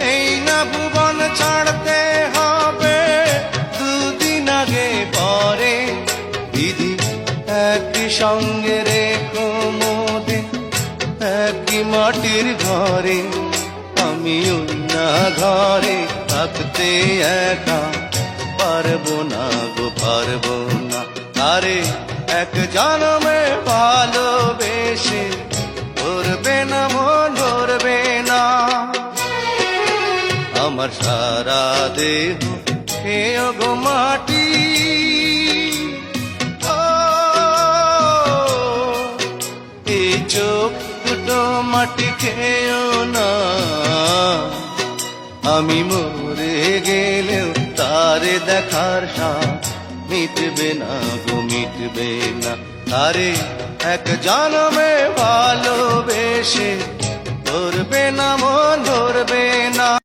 এই না ছাড়তে হবে। দুদিন আগে পরে দিদি একই সঙ্গে রেখো মোদে, একই মাটির ঘরে। আমি না ঘরে থাকতে একা পারব না গো, পারব না। আরে, এক জন্মে ভালোবেসে আমার সারা দেহ। গো মাটি এই চোখ দুটো মাটি খেয়েও না। আমি মরে গেলেও তারে দেখার মিটবে না গো, মিটবে না। তারে এক জন্মে ভালোবেসে ধরবে না